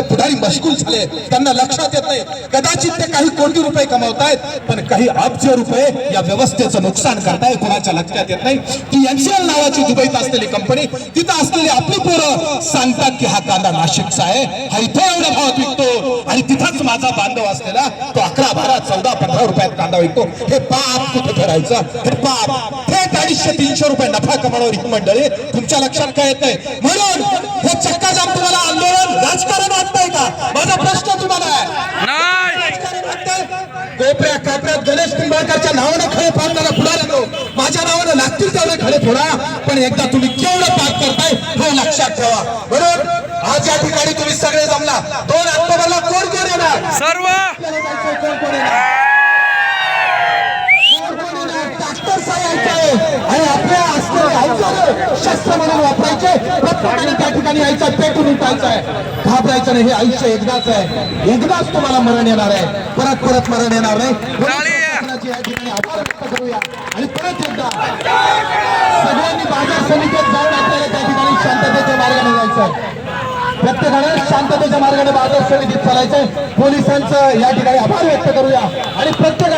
पुढारी मशगूल झाले. त्यांना लक्षात येत नाही. कदाचित ते काही कोटी रुपये कमावतायत पण काही अब्ज रुपये या व्यवस्थेचं नुकसान करताय कोणाच्या लक्षात येत नाही. की एनसीएल नावाची दुबईत असलेली कंपनी तिथं असलेली आपली पोरं सांगतात की हा कांदा नाशिकचा आहे. हा इथे एवढ्या भावात विकतो. आणि तिथंच माझा बांधव असलेला तो अकरा बारा चौदा पंधरा रुपयात कांदा विकतो. हे पाप कुठे करायचं हे पाप थेट अडीचशे तीनशे रुपये नफा कमावणारी मंडळी तुमच्या लक्षात काय येत नाही? म्हणून हे चक्का जाम तुम्हाला आंदोलन राजकारण वाटतंय का माझा प्रश्न तुम्हाला आहे नाही राजकारण वाटतंय? कोपऱ्या कापऱ्यात गणेश निंबाळकरच्या नावानं खडे फाडताना पुढे येतो माझ्या नावानं लागतील तेवढे खडे फोडा. पण एकदा तुम्ही केवढं पाप करताय हे लक्षात ठेवा. बरोबर? आज या ठिकाणी तुम्ही सगळे जमला. दोन ऑक्टोबरला कोण कोण येणार? सर्व! आणि आपल्या शस्त्र म्हणून वापरायचे. यायचं पेटून उठायचं आहे. घाबरायचं नाही हे आयुष्य एकदाच आहे. एकदाच तुम्हाला मरण येणार आहे. परत परत मरण येणार नाही. टाळी! कोकणाचे या ठिकाणी आभार व्यक्त करूया. आणि परत एकदा सगळ्यांनी बाजार समितीत जाऊन आपल्याला त्या ठिकाणी शांततेच्या मार्गाने जायचं आहे प्रत्येकाने शांततेच्या मार्गाने बाजार समितीत चालायचंय. पोलिसांचं या ठिकाणी आभार व्यक्त करूया. आणि पोलिसांनी